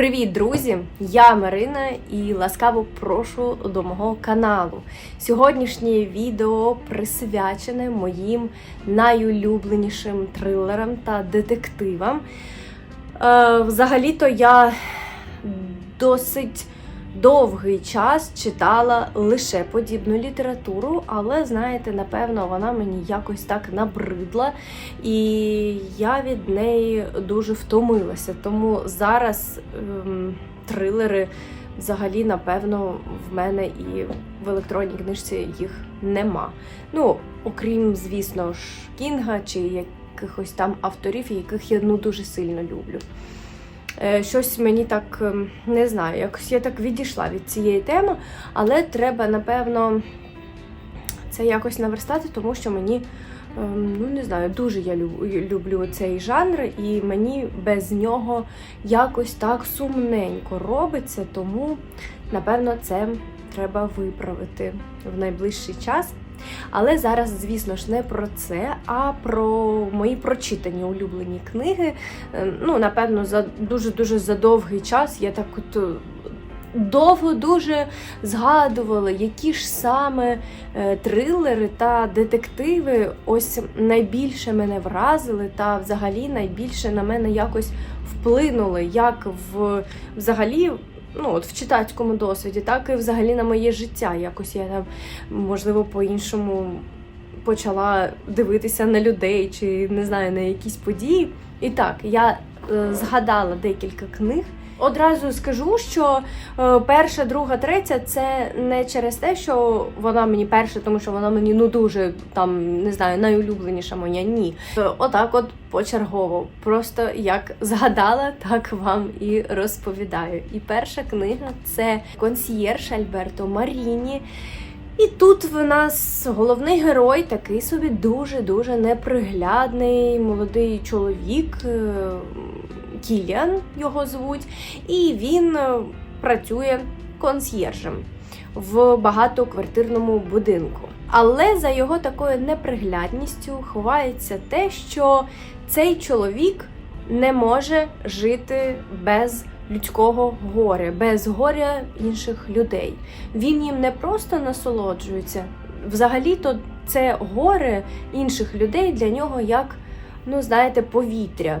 Привіт, друзі! Я Марина і ласкаво прошу до мого каналу. Сьогоднішнє відео присвячене моїм найулюбленішим трилерам та детективам. Е, взагалі-то я досить довгий час читала лише подібну літературу, але знаєте, напевно, вона мені якось так набридла, і я від неї дуже втомилася. Тому зараз ем, трилери. Взагалі, напевно, в мене і в електронній книжці їх нема. Ну, окрім, звісно ж, Кінга чи якихось там авторів, яких я ну дуже сильно люблю. Е, Щось мені так ем, не знаю, якось я так відійшла від цієї теми, але треба, напевно, це якось наверстати, тому що мені, ем, ну не знаю, дуже я люблю цей жанр, і мені без нього якось так сумненько робиться, тому, напевно, це треба виправити в найближчий час. Але зараз, звісно ж, не про це, а про мої прочитані улюблені книги. Е, Ну, напевно, за дуже-дуже за довгий час я так от е, довго дуже згадувала, які ж саме е, трилери та детективи ось найбільше мене вразили, та взагалі найбільше на мене якось вплинули, як в взагалі. Ну, от в читацькому досвіді, так і взагалі на моє життя. Якось я там, можливо, по-іншому почала дивитися на людей чи не знаю на якісь події. І так, я е, згадала декілька книг. Одразу скажу, що е, перша, друга, третя це не через те, що вона мені перша, тому що вона мені ну дуже там не знаю, найулюбленіша моя. Ні. Е, Отак, от почергово. Просто як згадала, так вам і розповідаю. І перша книга це консьєрж Альберто Маріні. І тут в нас головний герой такий собі дуже-дуже неприглядний молодий чоловік. Кіліан його звуть, і він е, працює консьєржем в багатоквартирному будинку. Але за його такою неприглядністю ховається те, що цей чоловік не може жити без людського горя, без горя інших людей. Він їм не просто насолоджується. Взагалі-то це горе інших людей для нього як, ну знаєте, повітря.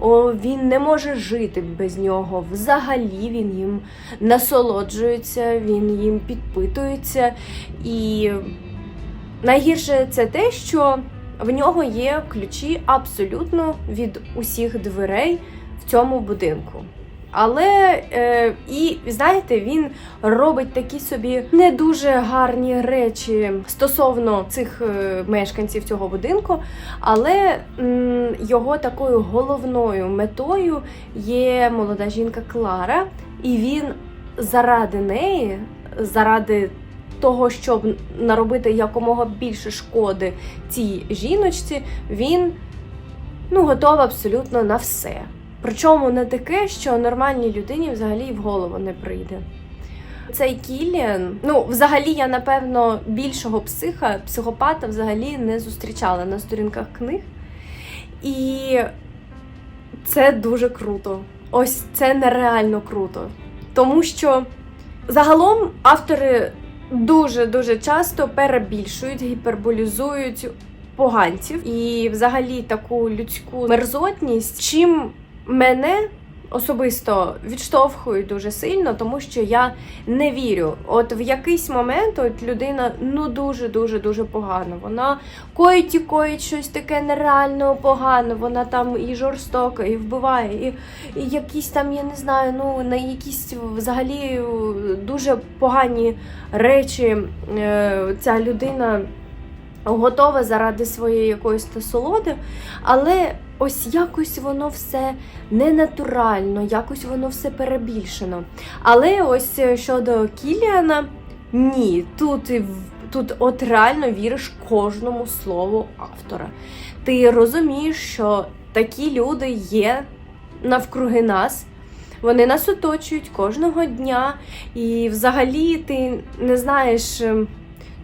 О, він не може жити без нього. Взагалі він їм насолоджується, він їм підпитується. І найгірше це те, що в нього є ключі абсолютно від усіх дверей в цьому будинку. Але е, і знаєте, він робить такі собі не дуже гарні речі стосовно цих е, мешканців цього будинку. Але м, його такою головною метою є молода жінка Клара, і він заради неї, заради того, щоб наробити якомога більше шкоди цій жіночці, він ну, готовий абсолютно на все. Причому не таке, що нормальній людині взагалі в голову не прийде. Цей Кіліан, ну, взагалі, я, напевно, більшого психа, психопата взагалі не зустрічала на сторінках книг. І це дуже круто. Ось це нереально круто. Тому що загалом автори дуже-дуже часто перебільшують, гіперболізують поганців і взагалі таку людську мерзотність, чим мене особисто відштовхують дуже сильно, тому що я не вірю. От в якийсь момент от людина ну дуже дуже погано. Вона коїть і коїть щось таке нереально погано. Вона там і жорстока, і вбиває, і, і якісь там, я не знаю, ну на якісь взагалі дуже погані речі е, ця людина готова заради своєї якоїсь насолоди, але ось якось воно все ненатурально, якось воно все перебільшено. Але ось е, щодо Кіліана, ні, тут, тут от реально віриш кожному слову автора. Ти розумієш, що такі люди є навкруги нас. Вони нас оточують кожного дня, і взагалі ти не знаєш, ем,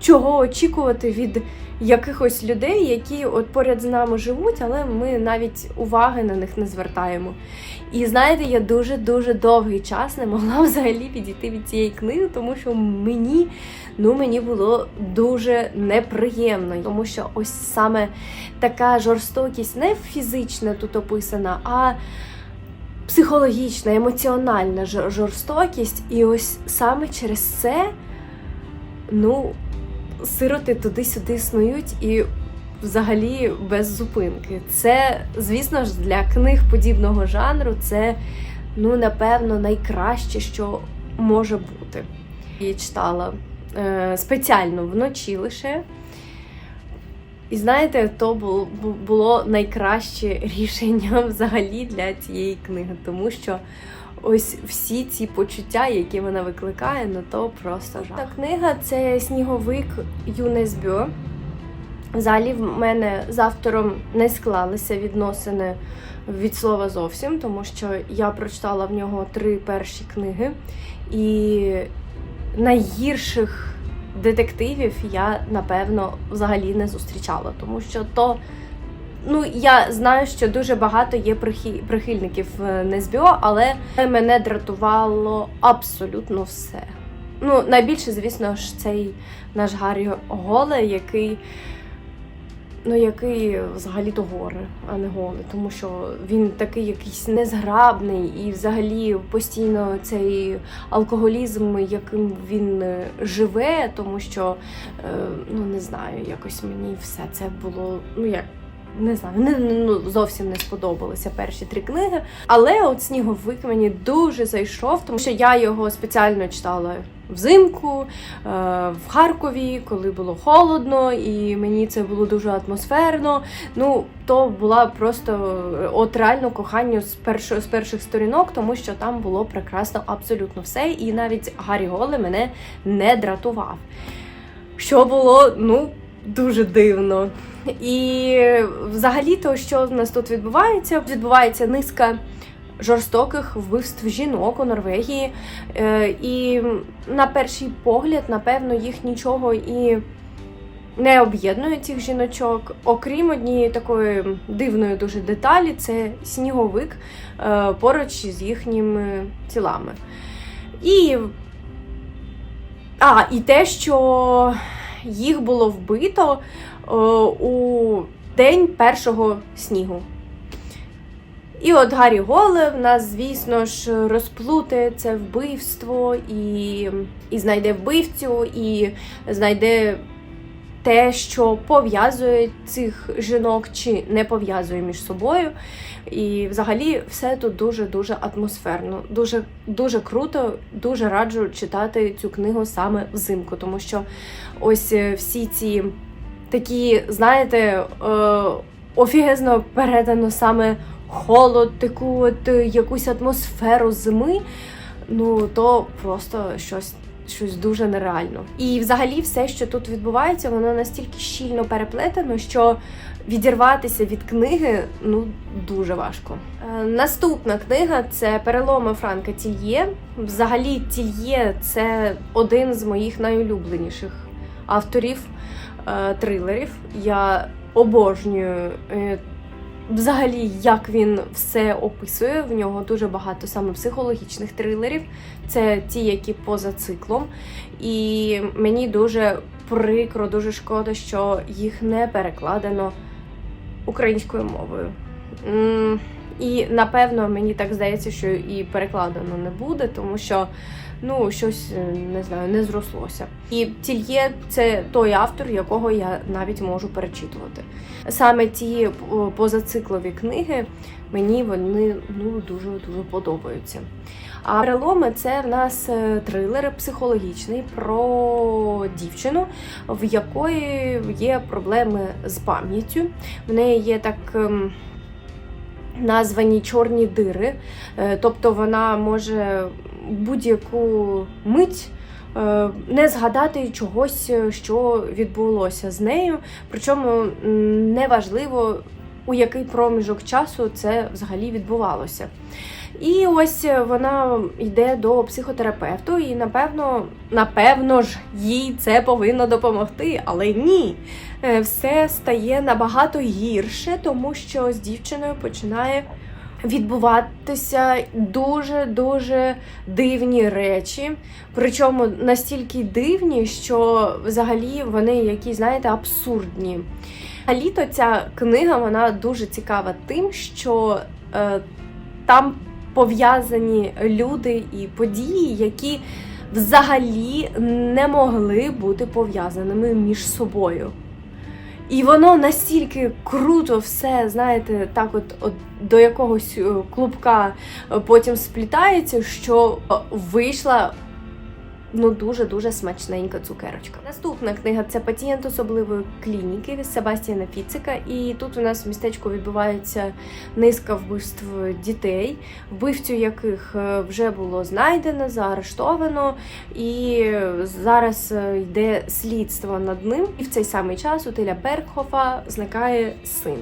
чого очікувати від якихось людей, які от поряд з нами живуть, але ми навіть уваги на них не звертаємо. І знаєте, я дуже-дуже довгий час не могла взагалі підійти від цієї книги, тому що мені, ну, мені було дуже неприємно, тому що ось саме така жорстокість не фізична тут описана, а психологічна, емоціональна жорстокість. І ось саме через це, ну, сироти туди-сюди снують і взагалі без зупинки. Це, звісно ж, для книг подібного жанру це, ну, напевно, найкраще, що може бути. Я читала е, спеціально вночі лише. І знаєте, то бу- бу- було найкраще рішення взагалі для цієї книги, тому що ось всі ці почуття, які вона викликає, ну то просто жах. Та книга це сніговик Юнесбьо. Взагалі в мене з автором не склалися відносини від слова зовсім, тому що я прочитала в нього три перші книги, і найгірших детективів я напевно взагалі не зустрічала, тому що то. Ну, я знаю, що дуже багато є прихи- прихильників е, Несбіо, але мене дратувало абсолютно все. Ну, найбільше, звісно ж, цей наш Гаррі Голе, який. Ну, який взагалі-то горе, а не голе, тому що він такий якийсь незграбний і взагалі постійно цей алкоголізм, яким він е, живе, тому що е, ну не знаю, якось мені все це було, ну як. Не знаю, не, ну, зовсім не сподобалися перші три книги. Але от сніговик мені дуже зайшов, тому що я його спеціально читала взимку, е, в Харкові, коли було холодно, і мені це було дуже атмосферно. Ну, то була просто от реально кохання з першого з перших сторінок, тому що там було прекрасно абсолютно все. І навіть Гаррі Голе мене не дратував. Що було, ну, дуже дивно. І взагалі-то, що в нас тут відбувається? Відбувається низка жорстоких вбивств жінок у Норвегії. Е, І на перший погляд, напевно, їх нічого і не об'єднує цих жіночок, окрім однієї такої дивної дуже деталі, це сніговик е, поруч з їхніми тілами. І, а, і те, що їх було вбито у день першого снігу. І от Гаррі Голе в нас, звісно ж, розплутає це вбивство і, і знайде вбивцю, і знайде те, що пов'язує цих жінок чи не пов'язує між собою. І взагалі все тут дуже-дуже атмосферно, дуже, дуже круто, дуже раджу читати цю книгу саме взимку, тому що ось е, всі ці такі, знаєте, е, офігезно передано саме холод, таку от е, якусь атмосферу зими. Ну то просто щось. Щось дуже нереально. І взагалі все, що тут відбувається, воно настільки щільно переплетено, що відірватися від книги ну дуже важко. Е, наступна книга це Переломи Франка Тільє. Взагалі, Тільє це один з моїх найулюбленіших авторів трилерів. Я обожнюю. е, Взагалі, як він все описує, в нього дуже багато саме психологічних трилерів. Це ті, які поза циклом. І мені дуже прикро, дуже шкода, що їх не перекладено українською мовою. І напевно мені так здається, що і перекладено не буде, тому що ну щось е, не знаю, не зрослося. І Тільє це той автор, якого я навіть можу перечитувати. Саме ті позациклові книги мені вони ну дуже дуже подобаються. А переломи це в нас е, трилер психологічний про дівчину, в якої є проблеми з пам'яттю. В неї є так. Названі чорні дири, Е, тобто вона може будь-яку мить е, не згадати чогось, е, що відбулося з нею. Причому неважливо, у який проміжок часу це взагалі відбувалося. І ось вона йде до психотерапевту, і напевно, напевно ж, їй це повинно допомогти, але ні. Е, Все стає набагато гірше, тому що з дівчиною починає відбуватися дуже дуже дивні речі. Причому настільки дивні, що взагалі вони якісь, знаєте, абсурдні. А літо ця книга вона дуже цікава тим, що е, там пов'язані люди і події, які взагалі не могли бути пов'язаними між собою. І воно настільки круто все, знаєте, так от, от до якогось е, клубка е, потім сплітається, що е, вийшла ну дуже-дуже смачненька цукерочка. Наступна книга це пацієнт особливої клініки Себастьяна Фіцика. І тут у нас в містечку відбувається низка вбивств дітей, вбивцю яких е, вже було знайдено, заарештовано, і зараз е, йде слідство над ним. І в цей самий час у Тиля Бергхофа зникає син.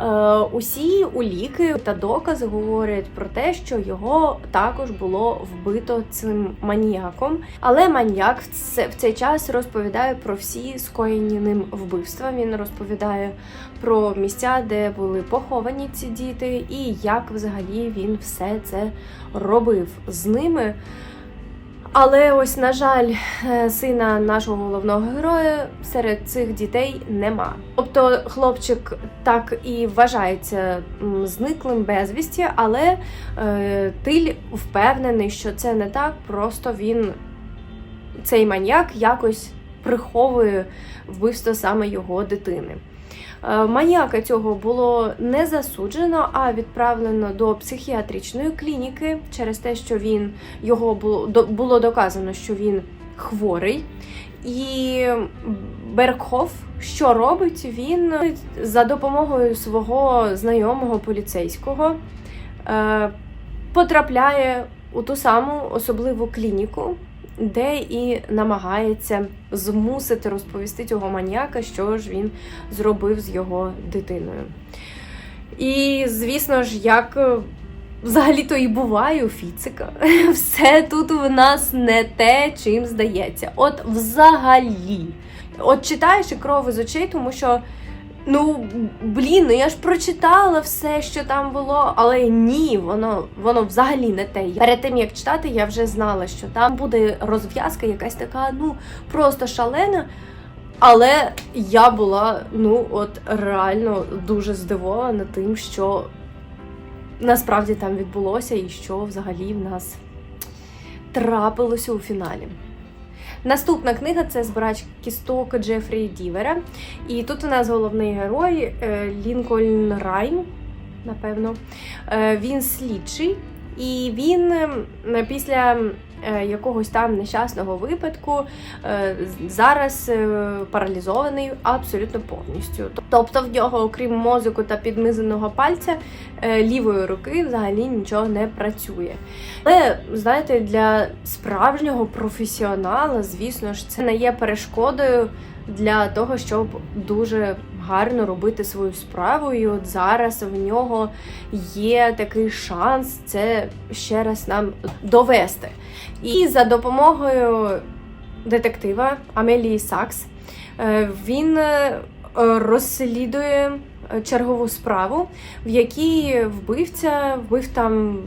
Е, Усі уліки та докази говорять про те, що його також було вбито цим маніяком. Але маньяк в в цей час розповідає про всі скоєні ним вбивства. Він розповідає про місця, де були поховані ці діти, і як взагалі він все це робив з ними. Але ось, на жаль, е, сина нашого головного героя серед цих дітей нема. Тобто хлопчик так і вважається зниклим безвісті, але е, Тиль впевнений, що це не так, просто він цей маньяк якось приховує вбивство саме його дитини. Е, Маніяка цього було не засуджено, а відправлено до психіатричної клініки через те, що він його було доказано, що він хворий. І Бергхоф, що робить? Він за допомогою свого знайомого поліцейського е, потрапляє у ту саму особливу клініку, де і намагається змусити розповісти цього маніяка, що ж він зробив з його дитиною. І, звісно ж, як е, взагалі-то і буває у Фіцика, все тут в нас не те, чим здається. От взагалі. От читаєш і кров із очей, тому що. Ну, блін, ну я ж прочитала все, що там було, але ні, воно воно взагалі не те. Перед тим як читати, я вже знала, що там буде розв'язка, якась така, ну просто шалена. Але я була ну от реально дуже здивована тим, що насправді там відбулося і що взагалі в нас трапилося у фіналі. Наступна книга це збирач кісток Джефрі Дівера. І тут у нас головний герой е, Лінкольн Райн, напевно. Е, Він слідчий, і він після якогось там нещасного випадку е, зараз е, паралізований абсолютно повністю. Тобто в нього, окрім мозку та підмизаного пальця, е, лівої руки взагалі нічого не працює. Але знаєте, для справжнього професіонала, звісно ж, це не є перешкодою для того, щоб дуже гарно робити свою справу. І от зараз в нього є такий шанс це ще раз нам довести. І за допомогою детектива Амелії Сакс е, він е, розслідує чергову справу, в якій вбивця вбив там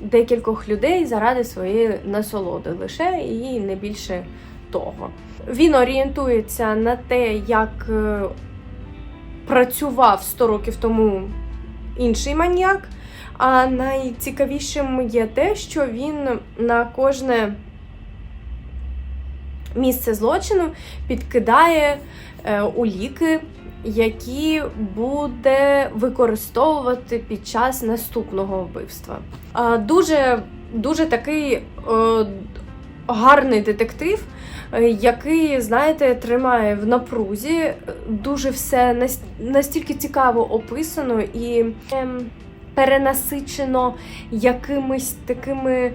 декількох людей заради своєї насолоди лише і не більше того. Він орієнтується на те, як е, працював 100 років тому інший маньяк. А найцікавішим є те, що він на кожне місце злочину підкидає е, уліки, які буде використовувати під час наступного вбивства. Дуже, дуже такий е, гарний детектив, який, знаєте, тримає в напрузі. Дуже все нас- настільки цікаво описано і ем, перенасичено якимись такими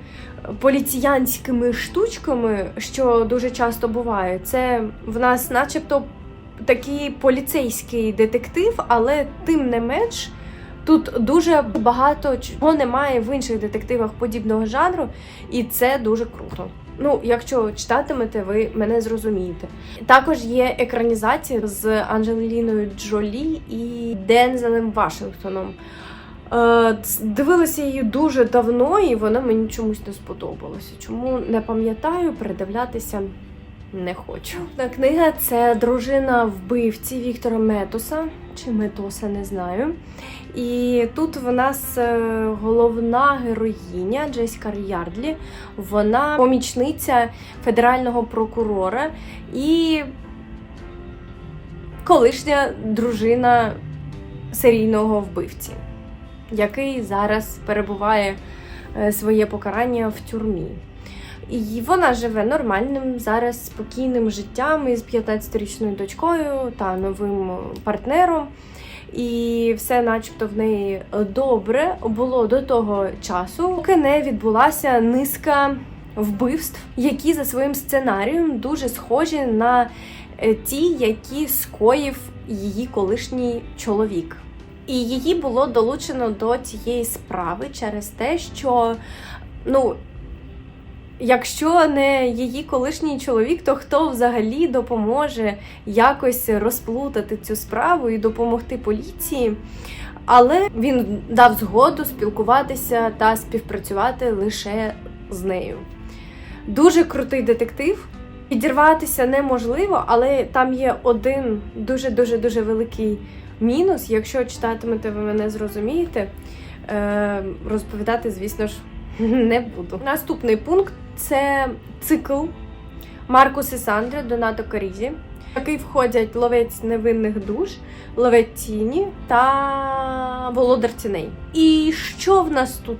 поліціянськими штучками, що дуже часто буває. Це в нас, начебто, такий поліцейський детектив, але тим не менш. Тут дуже багато чого немає в інших детективах подібного жанру, і це дуже круто. Ну, якщо читатимете, ви мене зрозумієте. Також є екранізація з Анджеліною Джолі і Дензелем Вашингтоном. Е, Дивилася її дуже давно, і вона мені чомусь не сподобалася. Чому не пам'ятаю, передивлятися не хочу. Та книга це дружина вбивці Віктора Метоса чи Метоса, не знаю. І тут в нас е, головна героїня Джеська Ярдлі. Вона помічниця федерального прокурора і колишня дружина серійного вбивці, який зараз перебуває е, своє покарання в тюрмі. І вона живе нормальним зараз спокійним життям із 15-річною дочкою та новим партнером. І все, начебто, в неї добре було до того часу, поки не відбулася низка вбивств, які за своїм сценарієм дуже схожі на е, ті, які скоїв її колишній чоловік. І її було долучено до цієї справи через те, що ну. Якщо не її колишній чоловік, то хто взагалі допоможе якось розплутати цю справу і допомогти поліції? Але він дав згоду спілкуватися та співпрацювати лише з нею. Дуже крутий детектив. Підірватися неможливо, але там є один дуже дуже дуже великий мінус. Якщо читатимете, ви мене зрозумієте. Е, розповідати, звісно ж, не буду. Наступний пункт це цикл Маркус і Сандри Донато Карізі, в який входять ловець невинних душ, ловець тіні та володар тіней. І що в нас тут?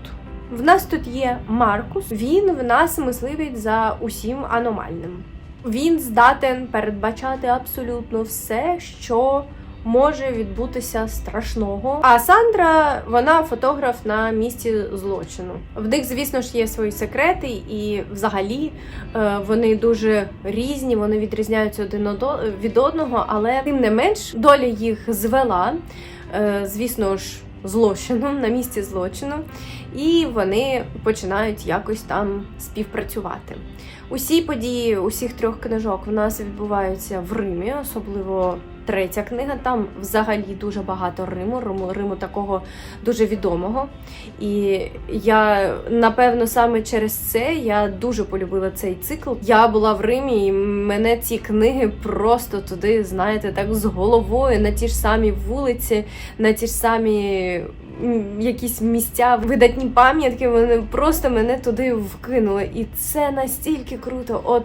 В нас тут є Маркус, він в нас мисливець за усім аномальним. Він здатен передбачати абсолютно все, що може відбутися страшного. А Сандра, вона фотограф на місці злочину. В них, звісно ж, є свої секрети, і взагалі е, вони дуже різні, вони відрізняються один від одного, але тим не менш доля їх звела, е, звісно ж. Злочином на місці злочину, і вони починають якось там співпрацювати. Усі події усіх трьох книжок в нас відбуваються в Римі, особливо третя книга. Там взагалі дуже багато Риму, Риму, Риму такого дуже відомого. І я напевно саме через це я дуже полюбила цей цикл. Я була в Римі, і мене ці книги просто туди, знаєте, так з головою на ті ж самі вулиці, на ті ж самі. Якісь місця, видатні пам'ятки, вони просто мене туди вкинули. І це настільки круто. От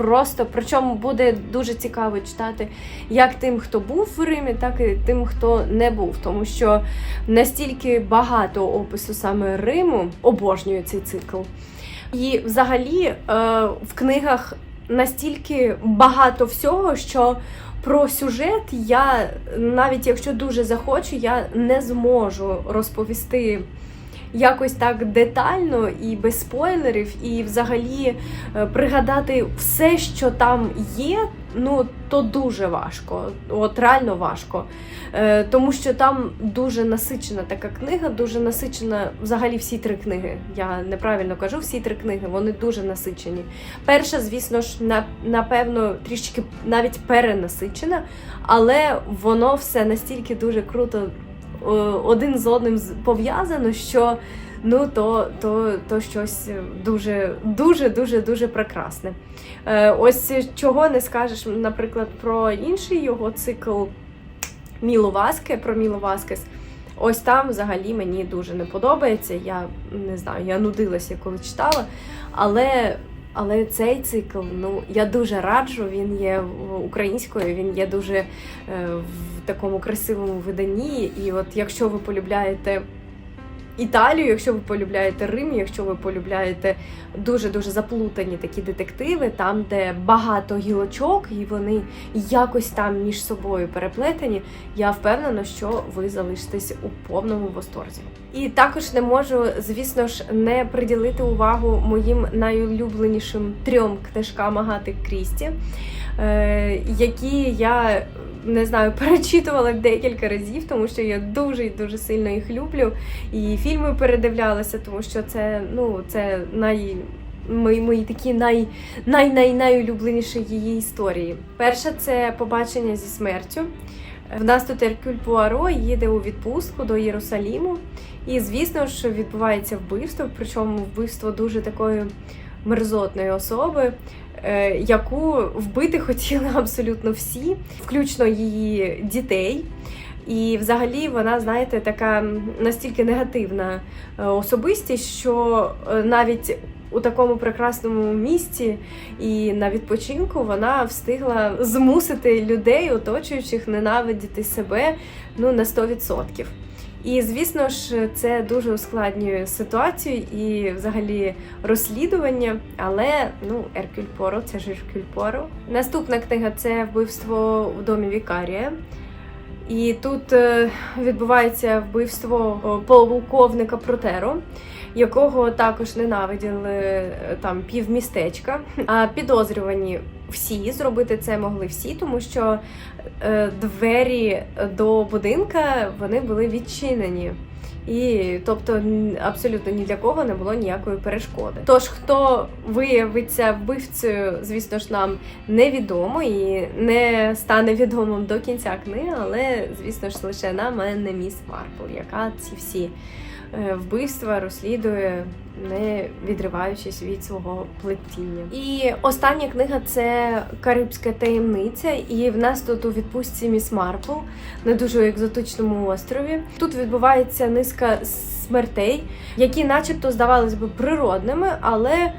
Просто причому буде дуже цікаво читати як тим, хто був в Римі, так і тим, хто не був. Тому що настільки багато опису саме Риму обожнює цей цикл. І взагалі е, в книгах настільки багато всього, що про сюжет я навіть якщо дуже захочу, я не зможу розповісти якось так детально і без спойлерів, і взагалі е, пригадати все, що там є, ну то дуже важко. От реально важко. Е, Тому що там дуже насичена така книга, дуже насичена взагалі всі три книги. Я неправильно кажу, всі три книги, вони дуже насичені. Перша, звісно ж, на, напевно, трішки навіть перенасичена, але воно все настільки дуже круто один з одним пов'язано, що ну то то, то щось дуже дуже дуже дуже прекрасне. Е, ось чого не скажеш, наприклад, про інший його цикл Міло Васке, про Міло Васкес. Ось там взагалі мені дуже не подобається. Я не знаю, я нудилася, коли читала. Але але цей цикл, ну я дуже раджу. Він є українською, він є дуже е, в такому красивому виданні. І от якщо ви полюбляєте Італію, якщо ви полюбляєте Рим, якщо ви полюбляєте дуже-дуже заплутані такі детективи, там, де багато гілочок, і вони якось там між собою переплетені, я впевнена, що ви залишитесь у повному восторзі. І також не можу, звісно ж, не приділити увагу моїм найулюбленішим трьом книжкам Агати Крісті, е, які я не знаю, перечитувала декілька разів, тому що я дуже і дуже сильно їх люблю. І фільми передивлялася, тому що це ну це най. Мої, мої такі най, най, най, найулюбленіші її історії. Перша це побачення зі смертю. В нас тут Еркюль Пуаро їде у відпустку до Єрусаліму. І звісно ж відбувається вбивство, причому вбивство дуже такої мерзотної особи, е, яку вбити хотіли абсолютно всі, включно її дітей. І взагалі вона, знаєте, така настільки негативна е, особистість, що е, навіть у такому прекрасному місці і на відпочинку вона встигла змусити людей, оточуючих, ненавидіти себе ну на 100%. І звісно ж, це дуже ускладнює ситуацію і взагалі розслідування. Але ну, Еркюль Поро, це ж Еркюль Поро. Наступна книга це вбивство в домі Вікарія. І тут е, відбувається вбивство полковника Протеро, якого також ненавиділи е, там півмістечка. А підозрювані всі зробити це могли всі, тому що е, двері до будинка вони були відчинені. І тобто абсолютно ні для кого не було ніякої перешкоди. Тож хто виявиться вбивцею, звісно ж, нам невідомо і не стане відомим до кінця книги, але звісно ж лише нам, а не міс Марпл, яка ці всі вбивства розслідує, не відриваючись від свого плетіння. І остання книга це Карибська таємниця. І в нас тут у відпустці міс Марпл на дуже екзотичному острові. Тут відбувається низка смертей, які, начебто, здавалось би, природними, але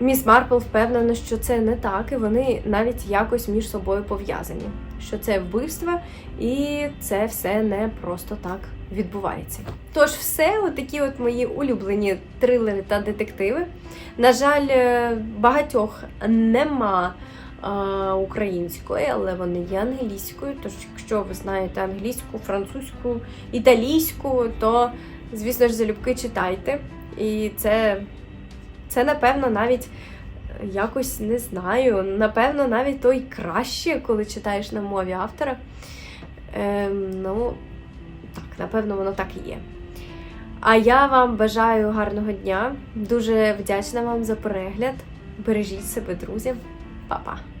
міс Марпл впевнена, що це не так, і вони навіть якось між собою пов'язані. Що це вбивство, і це все не просто так відбувається. Тож, все, отакі от мої улюблені трилери та детективи. На жаль, е, багатьох нема а, української, але вони є англійською. Тож, якщо ви знаєте англійську, французьку, італійську, то, звісно ж, залюбки читайте. І це, це напевно, навіть якось не знаю. Напевно, навіть то й краще, коли читаєш на мові автора. Ем, ну, так, напевно, воно так і є. А я вам бажаю гарного дня. Дуже вдячна вам за перегляд. Бережіть себе, друзі. Па-па!